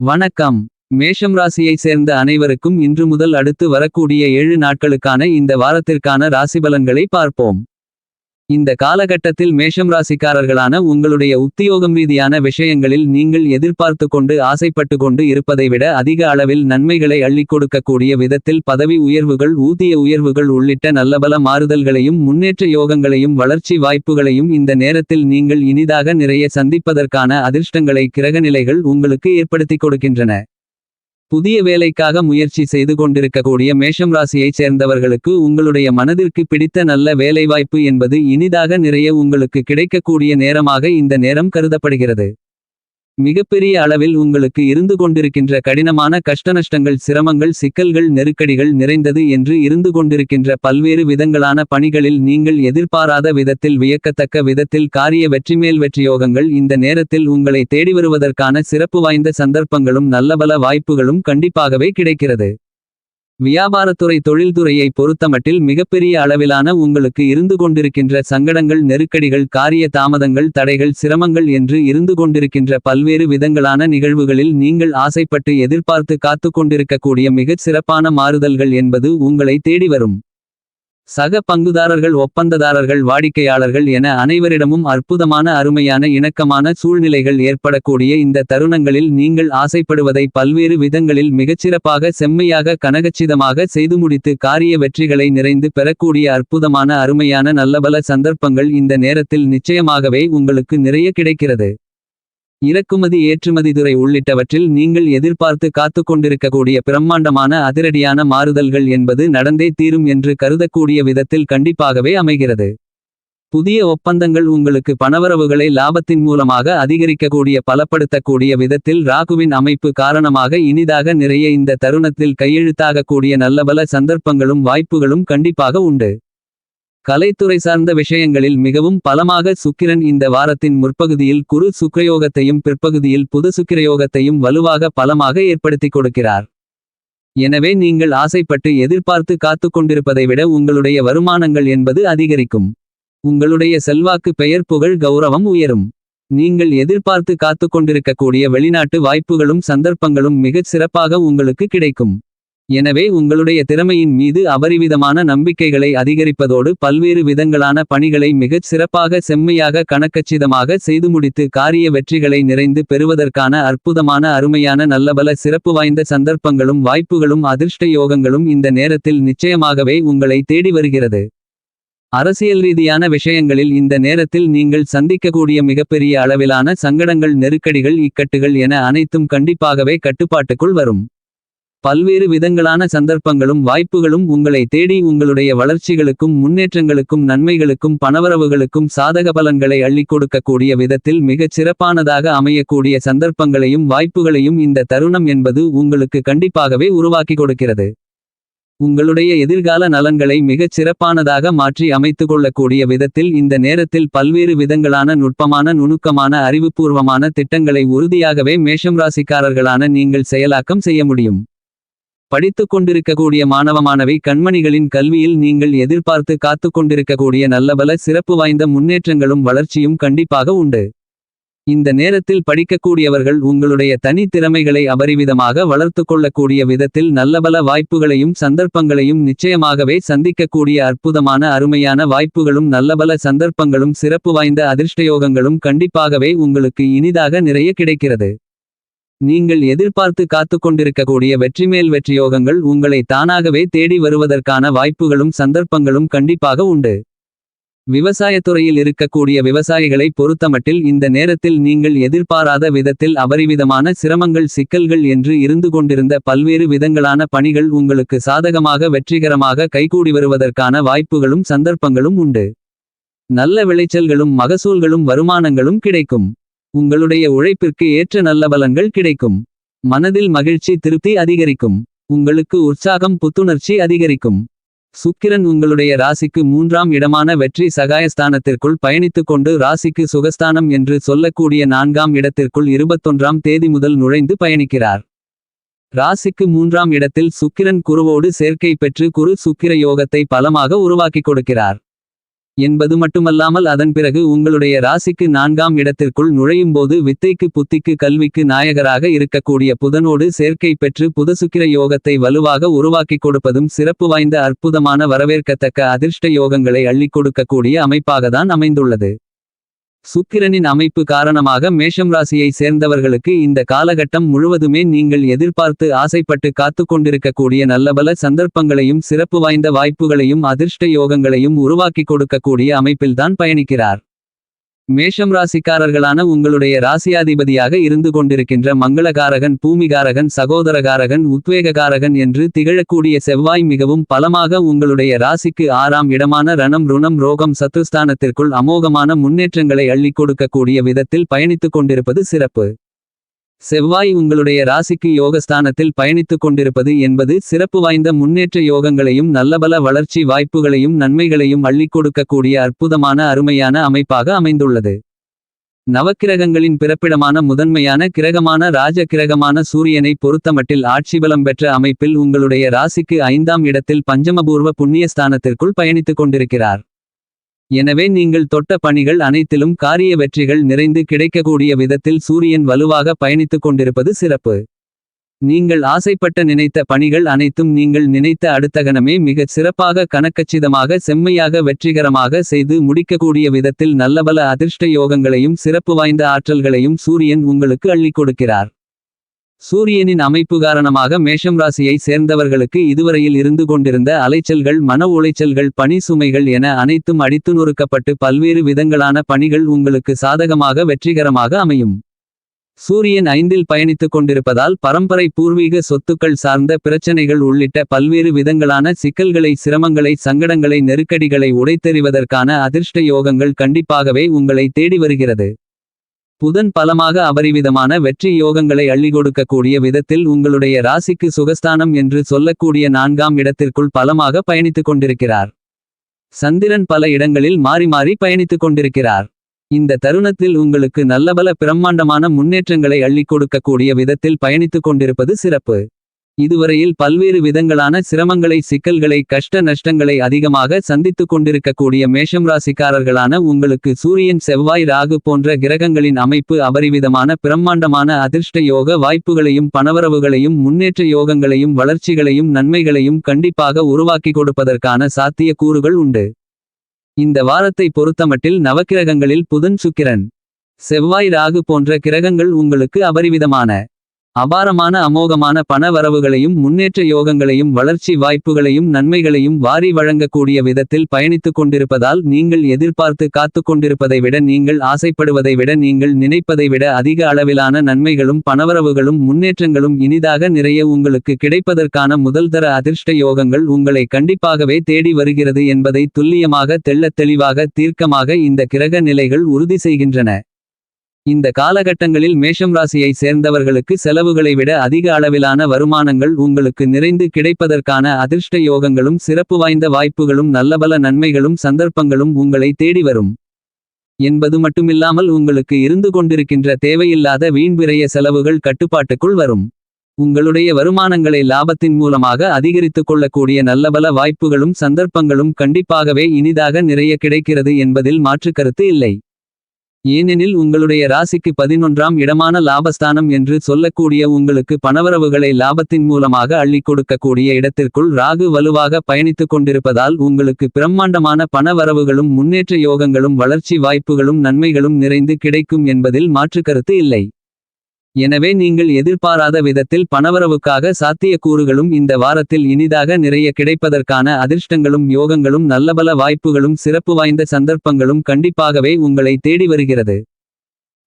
வணக்கம். மேஷம் ராசியை சேர்ந்த அனைவருக்கும் இன்று முதல் அடுத்து வரக்கூடிய ஏழு நாட்களுக்கான இந்த வாரத்திற்கான ராசிபலன்களை பார்ப்போம். இந்த காலகட்டத்தில் மேஷம் ராசிக்காரர்களான உங்களுடைய உத்தியோகம் ரீதியான விஷயங்களில் நீங்கள் எதிர்பார்த்து கொண்டு ஆசைப்பட்டு கொண்டு இருப்பதை விட அதிக அளவில் நன்மைகளை அள்ளிக் கொடுக்கக்கூடிய விதத்தில் பதவி உயர்வுகள் ஊதிய உயர்வுகள் உள்ளிட்ட நல்லபல மாறுதல்களையும் முன்னேற்ற யோகங்களையும் வளர்ச்சி வாய்ப்புகளையும் இந்த நேரத்தில் நீங்கள் இனிதாக நிறைய சந்திப்பதற்கான அதிர்ஷ்டங்களை கிரகநிலைகள் உங்களுக்கு ஏற்படுத்திக் கொடுக்கின்றன. புதிய வேலைக்காக முயற்சி செய்து கொண்டிருக்கக்கூடிய மேஷம் ராசியைச் சேர்ந்தவர்களுக்கு உங்களுடைய மனதிற்கு பிடித்த நல்ல வேலைவாய்ப்பு என்பது இனிதாக நிறைய உங்களுக்கு கிடைக்கக்கூடிய நேரமாக இந்த நேரம் கருதப்படுகிறது. மிகப்பெரிய அளவில் உங்களுக்கு இருந்து கொண்டிருக்கின்ற கடினமான கஷ்டநஷ்டங்கள் சிரமங்கள் சிக்கல்கள் நெருக்கடிகள் நிறைந்தது என்று இருந்து கொண்டிருக்கின்ற பல்வேறு விதங்களான பணிகளில் நீங்கள் எதிர்பாராத விதத்தில் வியக்கத்தக்க விதத்தில் காரிய வெற்றிமேல் வெற்றியோகங்கள் இந்த நேரத்தில் உங்களை தேடி வருவதற்கான சிறப்பு வாய்ந்த சந்தர்ப்பங்களும் நல்லபல வாய்ப்புகளும் கண்டிப்பாகவே கிடைக்கிறது. வியாபாரத்துறை தொழில்துறையை பொறுத்தமட்டில் மிகப்பெரிய அளவிலான உங்களுக்கு இருந்து கொண்டிருக்கின்ற சங்கடங்கள் நெருக்கடிகள் காரிய தாமதங்கள் தடைகள் சிரமங்கள் என்று இருந்து கொண்டிருக்கின்ற பல்வேறு விதங்களான நிகழ்வுகளில் நீங்கள் ஆசைப்பட்டு எதிர்பார்த்து காத்து கொண்டிருக்கக்கூடிய மிகச் சிறப்பான மாறுதல்கள் என்பது உங்களை தேடி வரும். சக பங்குதாரர்கள் ஒப்பந்ததாரர்கள் வாடிக்கையாளர்கள் என அனைவரிடமும் அற்புதமான அருமையான இணக்கமான சூழ்நிலைகள் ஏற்படக்கூடிய இந்த தருணங்களில் நீங்கள் ஆசைப்படுவதை பல்வேறு விதங்களில் மிகச்சிறப்பாக செம்மையாக கனகச்சிதமாக செய்து முடித்து காரிய வெற்றிகளை நிறைந்து பெறக்கூடிய அற்புதமான அருமையான நல்லபல சந்தர்ப்பங்கள் இந்த நேரத்தில் நிச்சயமாகவே உங்களுக்கு நிறைய கிடைக்கிறது. இறக்குமதி ஏற்றுமதி துறை உள்ளிட்டவற்றில் நீங்கள் எதிர்பார்த்து காத்து கொண்டிருக்கக்கூடிய பிரம்மாண்டமான அதிரடியான மாறுதல்கள் என்பது நடந்தே தீரும் என்று கருதக்கூடிய விதத்தில் கண்டிப்பாகவே அமைகிறது. புதிய ஒப்பந்தங்கள் உங்களுக்கு பணவரவுகளை லாபத்தின் மூலமாக அதிகரிக்கக்கூடிய பலப்படுத்தக்கூடிய விதத்தில் ராகுவின் அமைப்பு காரணமாக இனிதாக நிறைய இந்த தருணத்தில் கையெழுத்தாகக்கூடிய நல்லபல சந்தர்ப்பங்களும் வாய்ப்புகளும் கண்டிப்பாக உண்டு. கலைத்துறை சார்ந்த விஷயங்களில் மிகவும் பலமாக சுக்கிரன் இந்த வாரத்தின் முற்பகுதியில் குரு சுக்கிரயோகத்தையும் பிற்பகுதியில் புது சுக்கிரயோகத்தையும் வலுவாக பலமாக ஏற்படுத்திக் கொடுக்கிறார். எனவே நீங்கள் ஆசைப்பட்டு எதிர்பார்த்து காத்து கொண்டிருப்பதை விட உங்களுடைய வருமானங்கள் என்பது அதிகரிக்கும். உங்களுடைய செல்வாக்கு பெயர் புகழ் கௌரவம் உயரும். நீங்கள் எதிர்பார்த்து காத்து கொண்டிருக்கக்கூடிய வெளிநாட்டு வாய்ப்புகளும் சந்தர்ப்பங்களும் மிகச் சிறப்பாக உங்களுக்கு கிடைக்கும். எனவே உங்களுடைய திறமையின் மீது அபரிவிதமான நம்பிக்கைகளை அதிகரிப்பதோடு பல்வேறு விதங்களான பணிகளை மிகச் சிறப்பாக செம்மையாக கணக்கச்சிதமாக செய்து முடித்து காரிய வெற்றிகளை நிறைந்து பெறுவதற்கான அற்புதமான அருமையான நல்லபல சிறப்பு வாய்ந்த சந்தர்ப்பங்களும் வாய்ப்புகளும் அதிர்ஷ்ட யோகங்களும் இந்த நேரத்தில் நிச்சயமாகவே உங்களை தேடி வருகிறது. அரசியல் ரீதியான விஷயங்களில் இந்த நேரத்தில் நீங்கள் சந்திக்கக்கூடிய மிகப்பெரிய அளவிலான சங்கடங்கள் நெருக்கடிகள் இக்கட்டுகள் என அனைத்தும் கண்டிப்பாகவே கட்டுப்பாட்டுக்குள் வரும். பல்வேறு விதங்களான சந்தர்ப்பங்களும் வாய்ப்புகளும் உங்களை தேடி உங்களுடைய வளர்ச்சிகளுக்கும் முன்னேற்றங்களுக்கும் நன்மைகளுக்கும் பணவரவுகளுக்கும் சாதக பலன்களை அள்ளிக் கொடுக்கக்கூடிய விதத்தில் மிகச் சிறப்பானதாக அமையக்கூடிய சந்தர்ப்பங்களையும் வாய்ப்புகளையும் இந்த தருணம் என்பது உங்களுக்கு கண்டிப்பாகவே உருவாக்கி கொடுக்கிறது. உங்களுடைய எதிர்கால நலன்களை மிகச் சிறப்பானதாக மாற்றி அமைத்து கொள்ளக்கூடிய விதத்தில் இந்த நேரத்தில் பல்வேறு விதங்களான நுட்பமான நுணுக்கமான அறிவுபூர்வமான திட்டங்களை உறுதியாகவே மேஷம் ராசிக்காரர்களான நீங்கள் செயலாக்கம் செய்ய முடியும். படித்துக் கொண்டிருக்கக்கூடிய மாணவ மாணவி கண்மணிகளின் கல்வியில் நீங்கள் எதிர்பார்த்து காத்து கொண்டிருக்கக்கூடிய நல்லபல சிறப்பு வாய்ந்த முன்னேற்றங்களும் வளர்ச்சியும் கண்டிப்பாக உண்டு. இந்த நேரத்தில் படிக்கக்கூடியவர்கள் உங்களுடைய தனி திறமைகளை அபரிவிதமாக வளர்த்து கொள்ளக்கூடிய விதத்தில் நல்லபல வாய்ப்புகளையும் சந்தர்ப்பங்களையும் நிச்சயமாகவே சந்திக்கக்கூடிய அற்புதமான அருமையான வாய்ப்புகளும் நல்லபல சந்தர்ப்பங்களும் சிறப்பு வாய்ந்த அதிர்ஷ்டயோகங்களும் கண்டிப்பாகவே உங்களுக்கு இனிதாக நிறைய கிடைக்கிறது. நீங்கள் எதிர்பார்த்து காத்து கொண்டிருக்கக்கூடிய வெற்றிமேல் வெற்றியோகங்கள் உங்களை தானாகவே தேடி வருவதற்கான வாய்ப்புகளும் சந்தர்ப்பங்களும் கண்டிப்பாக உண்டு. விவசாயத்துறையில் இருக்கக்கூடிய விவசாயிகளை பொறுத்தமட்டில் இந்த நேரத்தில் நீங்கள் எதிர்பாராத விதத்தில் அபரிவிதமான சிரமங்கள் சிக்கல்கள் என்று இருந்து கொண்டிருந்த பல்வேறு விதங்களான பணிகள் உங்களுக்கு சாதகமாக வெற்றிகரமாக கைகூடி வருவதற்கான வாய்ப்புகளும் சந்தர்ப்பங்களும் உண்டு. நல்ல விளைச்சல்களும் மகசூல்களும் வருமானங்களும் கிடைக்கும். உங்களுடைய உழைப்பிற்கு ஏற்ற நல்ல பலன்கள் கிடைக்கும். மனதில் மகிழ்ச்சி திருப்தி அதிகரிக்கும். உங்களுக்கு உற்சாகம் புத்துணர்ச்சி அதிகரிக்கும். சுக்கிரன் உங்களுடைய ராசிக்கு மூன்றாம் இடமான வெற்றி சகாயஸ்தானத்திற்குள் பயணித்துக் கொண்டு ராசிக்கு சுகஸ்தானம் என்று சொல்லக்கூடிய நான்காம் இடத்திற்குள் இருபத்தொன்றாம் தேதி முதல் நுழைந்து பயணிக்கிறார். ராசிக்கு மூன்றாம் இடத்தில் சுக்கிரன் குருவோடு சேர்க்கை பெற்று குரு சுக்கிர யோகத்தை பலமாக உருவாக்கிக் கொடுக்கிறார். என்பது மட்டுமல்லாமல் அதன் பிறகு உங்களுடைய ராசிக்கு நான்காம் இடத்திற்குள் நுழையும்போது வித்தைக்கு புத்திக்கு கல்விக்கு நாயகராக இருக்கக்கூடிய புதனோடு சேர்க்கை பெற்று புதசுக்கிர யோகத்தை வலுவாக உருவாக்கிக் கொடுப்பதும் சிறப்பு வாய்ந்த அற்புதமான வரவேற்கத்தக்க அதிர்ஷ்ட யோகங்களை அள்ளிக் கொடுக்கக்கூடிய அமைப்பாகத்தான் அமைந்துள்ளது. சுக்கிரனின் அமைப்பு காரணமாக மேஷம் ராசியை சேர்ந்தவர்களுக்கு இந்த காலகட்டம் முழுவதுமே நீங்கள் எதிர்பார்த்து ஆசைப்பட்டு காத்துக் கொண்டிருக்கக்கூடிய நல்லபல சந்தர்ப்பங்களையும் சிறப்பு வாய்ந்த வாய்ப்புகளையும் அதிர்ஷ்ட யோகங்களையும் உருவாக்கிக் கொடுக்கக்கூடிய அமைப்பில்தான் பயணிக்கிறார். மேஷம் ராசிக்காரர்களான உங்களுடைய ராசியாதிபதியாக இருந்து கொண்டிருக்கின்ற மங்களகாரகன் பூமிகாரகன் சகோதரகாரகன் உத்வேககாரகன் என்று திகழக்கூடிய செவ்வாய் மிகவும் பலமாக உங்களுடைய ராசிக்கு ஆறாம் இடமான ரணம் ருணம் ரோகம் சத்துஸ்தானத்திற்குள் அமோகமான முன்னேற்றங்களை அள்ளிக் கொடுக்கக்கூடிய விதத்தில் பயணித்துக் கொண்டிருப்பது சிறப்பு. செவ்வாய் உங்களுடைய ராசிக்கு யோகஸ்தானத்தில் பயணித்துக் கொண்டிருப்பது என்பது சிறப்பு வாய்ந்த முன்னேற்ற யோகங்களையும் நல்லபல வளர்ச்சி வாய்ப்புகளையும் நன்மைகளையும் அள்ளிக் கொடுக்கக்கூடிய அற்புதமான அருமையான அமைப்பாக அமைந்துள்ளது. நவக்கிரகங்களின் பிறப்பிடமான முதன்மையான கிரகமான ராஜ கிரகமான சூரியனை பொறுத்தமட்டில் ஆட்சிபலம் பெற்ற அமைப்பில் உங்களுடைய ராசிக்கு ஐந்தாம் இடத்தில் பஞ்சமபூர்வ புண்ணியஸ்தானத்திற்குள் பயணித்துக் கொண்டிருக்கிறார். எனவே நீங்கள் தொட்ட பணிகள் அனைத்திலும் காரிய வெற்றிகள் நிறைந்து கிடைக்கக்கூடிய விதத்தில் சூரியன் வலுவாக பயணித்துக் கொண்டிருப்பது சிறப்பு. நீங்கள் ஆசைப்பட்ட நினைத்த பணிகள் அனைத்தும் நீங்கள் நினைத்த அடுத்த கணமே மிகச் சிறப்பாக கணக்கச்சிதமாக செம்மையாக வெற்றிகரமாக செய்து முடிக்கக்கூடிய விதத்தில் நல்லபல அதிர்ஷ்ட யோகங்களையும் சிறப்பு வாய்ந்த ஆற்றல்களையும் சூரியன் உங்களுக்கு அள்ளிக் கொடுக்கிறார். சூரியனின் அமைப்பு காரணமாக மேஷம் ராசியை சேர்ந்தவர்களுக்கு இதுவரையில் இருந்து கொண்டிருந்த அலைச்சல்கள் மன உளைச்சல்கள் பணி சுமைகள் என அனைத்தும் அடித்து நொறுக்கப்பட்டு பல்வேறு விதங்களான பணிகள் உங்களுக்கு சாதகமாக வெற்றிகரமாக அமையும். சூரியன் ஐந்தில் பயணித்துக் கொண்டிருப்பதால் பரம்பரை பூர்வீக சொத்துக்கள் சார்ந்த பிரச்சனைகள் உள்ளிட்ட பல்வேறு விதங்களான சிக்கல்களை சிரமங்களை சங்கடங்களை நெருக்கடிகளை உடைத்தெறிவதற்கான அதிர்ஷ்ட யோகங்கள் கண்டிப்பாகவே உங்களை தேடி வருகிறது. புதன் பலமாக அபரிவிதமான வெற்றி யோகங்களை அள்ளி கொடுக்கக்கூடிய விதத்தில் உங்களுடைய ராசிக்கு சுகஸ்தானம் என்று சொல்லக்கூடிய நான்காம் இடத்திற்குள் பலமாக பயணித்துக் கொண்டிருக்கிறார். சந்திரன் பல இடங்களில் மாறி மாறி பயணித்துக் கொண்டிருக்கிறார். இந்த தருணத்தில் உங்களுக்கு நல்லபல பிரம்மாண்டமான முன்னேற்றங்களை அள்ளிக் கொடுக்கக்கூடிய விதத்தில் பயணித்துக் கொண்டிருப்பது சிறப்பு. இதுவரையில் பல்வேறு விதங்களான சிரமங்களை சிக்கல்களை கஷ்ட நஷ்டங்களை அதிகமாக சந்தித்துக் கொண்டிருக்கக்கூடிய மேஷம் ராசிக்காரர்களான உங்களுக்கு சூரியன் செவ்வாய் ராகு போன்ற கிரகங்களின் அமைப்பு அபரிவிதமான பிரம்மாண்டமான அதிர்ஷ்ட யோக வாய்ப்புகளையும் பணவரவுகளையும் முன்னேற்ற யோகங்களையும் வளர்ச்சிகளையும் நன்மைகளையும் கண்டிப்பாக உருவாக்கி கொடுப்பதற்கான சாத்திய கூறுகள் உண்டு. இந்த வாரத்தை பொறுத்தமட்டில் நவக்கிரகங்களில் புதன் சுக்கிரன் செவ்வாய் ராகு போன்ற கிரகங்கள் உங்களுக்கு அபரிவிதமான அபாரமான அமோகமான பண வரவுகளையும் முன்னேற்ற யோகங்களையும் வளர்ச்சி வாய்ப்புகளையும் நன்மைகளையும் வாரி வழங்கக்கூடிய விதத்தில் பயணித்துக் கொண்டிருப்பதால் நீங்கள் எதிர்பார்த்து காத்து கொண்டிருப்பதை விட நீங்கள் ஆசைப்படுவதை விட நீங்கள் நினைப்பதை விட அதிக அளவிலான நன்மைகளும் பணவரவுகளும் முன்னேற்றங்களும் இனிதாக நிறைய உங்களுக்கு கிடைப்பதற்கான முதல்தர அதிர்ஷ்ட யோகங்கள் உங்களை கண்டிப்பாகவே தேடி வருகிறது என்பதை துல்லியமாக தெள்ளத் தெளிவாக தீர்க்கமாக இந்த கிரக நிலைகள் உறுதி செய்கின்றன. இந்த காலகட்டங்களில் மேஷம் ராசியை சேர்ந்தவர்களுக்கு செலவுகளை விட அதிக அளவிலான வருமானங்கள் உங்களுக்கு நிறைந்து கிடைப்பதற்கான அதிர்ஷ்ட யோகங்களும் சிறப்பு வாய்ந்த வாய்ப்புகளும் நல்லபல நன்மைகளும் சந்தர்ப்பங்களும் உங்களை தேடி வரும். என்பது மட்டுமில்லாமல் உங்களுக்கு இருந்து கொண்டிருக்கின்ற தேவையில்லாத வீண்விரைய செலவுகள் கட்டுப்பாட்டுக்குள் வரும். உங்களுடைய வருமானங்களை லாபத்தின் மூலமாக அதிகரித்துக் கொள்ளக்கூடிய நல்லபல வாய்ப்புகளும் சந்தர்ப்பங்களும் கண்டிப்பாகவே இனிதாக நிறைய கிடைக்கிறது என்பதில் மாற்றுக்கருத்து இல்லை. ஏனெனில் உங்களுடைய ராசிக்கு பதினொன்றாம் இடமான லாபஸ்தானம் என்று சொல்லக்கூடிய உங்களுக்கு பணவரவுகளை லாபத்தின் மூலமாக அள்ளிக் கொடுக்கக்கூடிய இடத்திற்குள் ராகு வலுவாக பயணித்துக் கொண்டிருப்பதால் உங்களுக்கு பிரம்மாண்டமான பணவரவுகளும் முன்னேற்ற யோகங்களும் வளர்ச்சி வாய்ப்புகளும் நன்மைகளும் நிறைந்து கிடைக்கும் என்பதில் மாற்றுக்கருத்து இல்லை. எனவே நீங்கள் எதிர்பாராத விதத்தில் பணவரவுக்காக சாத்தியக்கூறுகளும் இந்த வாரத்தில் இனிதாக நிறைய கிடைப்பதற்கான அதிர்ஷ்டங்களும் யோகங்களும் நல்லபல வாய்ப்புகளும் சிறப்பு வாய்ந்த சந்தர்ப்பங்களும் கண்டிப்பாகவே உங்களை தேடி வருகிறது.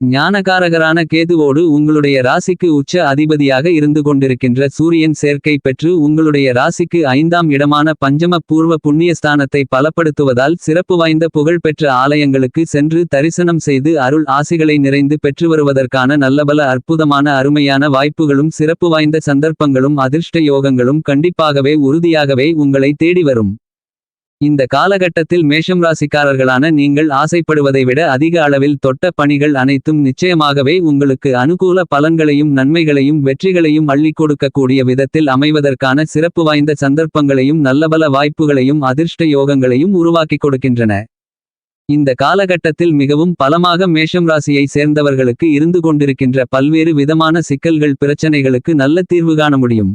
ஞானகாரகரான கேதுவோடு உங்களுடைய ராசிக்கு உச்ச அதிபதியாக இருந்து கொண்டிருக்கின்ற சூரியன் சேர்க்கை பெற்று உங்களுடைய ராசிக்கு ஐந்தாம் இடமான பஞ்சம பூர்வ புண்ணியஸ்தானத்தை பலப்படுத்துவதால் சிறப்பு வாய்ந்த புகழ்பெற்ற ஆலயங்களுக்கு சென்று தரிசனம் செய்து அருள் ஆசிகளை நிறைந்து பெற்று வருவதற்கான நல்லபல அற்புதமான அருமையான வாய்ப்புகளும் சிறப்பு வாய்ந்த சந்தர்ப்பங்களும் அதிர்ஷ்ட யோகங்களும் கண்டிப்பாகவே உறுதியாகவே உங்களை தேடி வரும். இந்த காலகட்டத்தில் மேஷம் ராசிக்காரர்களான நீங்கள் ஆசைப்படுவதை விட அதிக அளவில் தொட்ட பணிகள் அனைத்தும் நிச்சயமாகவே உங்களுக்கு அனுகூல பலன்களையும் நன்மைகளையும் வெற்றிகளையும் அள்ளிக் கொடுக்கக்கூடிய விதத்தில் அமைவதற்கான சிறப்பு வாய்ந்த சந்தர்ப்பங்களையும் நல்லபல வாய்ப்புகளையும் அதிர்ஷ்ட யோகங்களையும் உருவாக்கிக் கொடுக்கின்றன. இந்த காலகட்டத்தில் மிகவும் பலமாக மேஷம் ராசியை சேர்ந்தவர்களுக்கு இருந்து கொண்டிருக்கின்ற பல்வேறு விதமான சிக்கல்கள் பிரச்சனைகளுக்கு நல்ல தீர்வு காண முடியும்.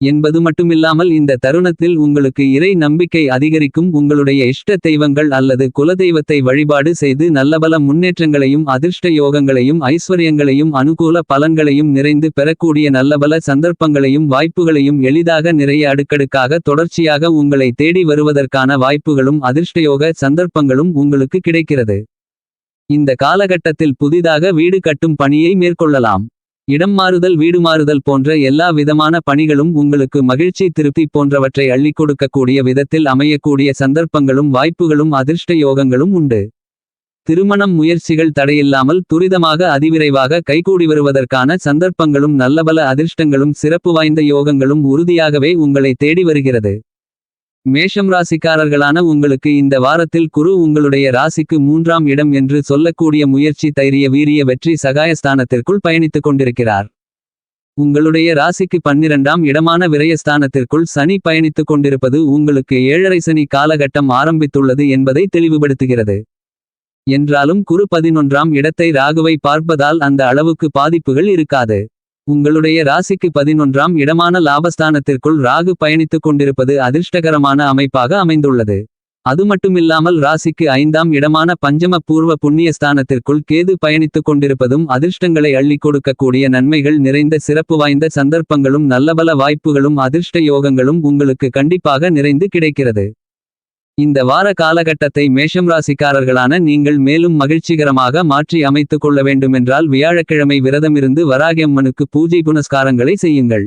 என்பது மட்டுமில்லாமல் இந்த தருணத்தில் உங்களுக்கு இறை நம்பிக்கை அதிகரிக்கும். உங்களுடைய இஷ்ட தெய்வங்கள் அல்லது குலதெய்வத்தை வழிபாடு செய்து நல்லபல முன்னேற்றங்களையும் அதிர்ஷ்ட யோகங்களையும் ஐஸ்வர்யங்களையும் அனுகூல பலன்களையும் நிறைந்து பெறக்கூடிய நல்லபல சந்தர்ப்பங்களையும் வாய்ப்புகளையும் எளிதாக நிறைய அடுக்கடுக்காக தொடர்ச்சியாக உங்களை தேடி வருவதற்கான வாய்ப்புகளும் அதிர்ஷ்டயோக சந்தர்ப்பங்களும் உங்களுக்கு கிடைக்கிறது. இந்த காலகட்டத்தில் புதிதாக வீடு கட்டும் பணியை மேற்கொள்ளலாம். இடம் மாறுதல் வீடு மாறுதல் போன்ற எல்லா விதமான பணிகளும் உங்களுக்கு மகிழ்ச்சி திருப்தி போன்றவற்றை அள்ளிக் கொடுக்கக்கூடிய விதத்தில் அமையக்கூடிய சந்தர்ப்பங்களும் வாய்ப்புகளும் அதிர்ஷ்ட யோகங்களும் உண்டு. திருமணம் முயற்சிகள் தடையில்லாமல் துரிதமாக அதிவிரைவாக கைகூடி வருவதற்கான சந்தர்ப்பங்களும் நல்லபல அதிர்ஷ்டங்களும் சிறப்பு வாய்ந்த யோகங்களும் உறுதியாகவே உங்களை தேடி வருகிறது. மேஷம் ராசிக்காரர்களான உங்களுக்கு இந்த வாரத்தில் குரு உங்களுடைய ராசிக்கு மூன்றாம் இடம் என்று சொல்லக்கூடிய முயற்சி தைரிய வீரிய வெற்றி சகாயஸ்தானத்திற்குள் பயணித்துக் கொண்டிருக்கிறார். உங்களுடைய ராசிக்கு பன்னிரண்டாம் இடமான விரயஸ்தானத்திற்குள் சனி பயணித்துக் கொண்டிருப்பது உங்களுக்கு ஏழரை சனி காலகட்டம் ஆரம்பித்துள்ளது என்பதை தெளிவுபடுத்துகிறது. என்றாலும் குரு பதினொன்றாம் இடத்தை ராகுவை பார்ப்பதால் அந்த அளவுக்கு பாதிப்புகள் இருக்காது. உங்களுடைய ராசிக்கு பதினொன்றாம் இடமான லாபஸ்தானத்திற்குள் ராகு பயணித்துக் கொண்டிருப்பது அதிர்ஷ்டகரமான அமைப்பாக அமைந்துள்ளது. அது மட்டுமில்லாமல் ராசிக்கு ஐந்தாம் இடமான பஞ்சம பூர்வ புண்ணிய ஸ்தானத்திற்குள் கேது பயணித்துக் கொண்டிருப்பதும் அதிர்ஷ்டங்களை அள்ளிக் கொடுக்கக்கூடிய நன்மைகள் நிறைந்த சிறப்பு வாய்ந்த சந்தர்ப்பங்களும் நல்லபல வாய்ப்புகளும் அதிர்ஷ்ட யோகங்களும் உங்களுக்கு கண்டிப்பாக நிறைந்து கிடைக்கிறது. இந்த வார காலகட்டத்தை மேஷம் ராசிக்காரர்களான நீங்கள் மேலும் மகிழ்ச்சிகரமாக மாற்றி அமைத்துக் கொள்ள வேண்டுமென்றால் வியாழக்கிழமை விரதமிருந்து வராகியம்மனுக்கு பூஜை புனஸ்காரங்களை செய்யுங்கள்.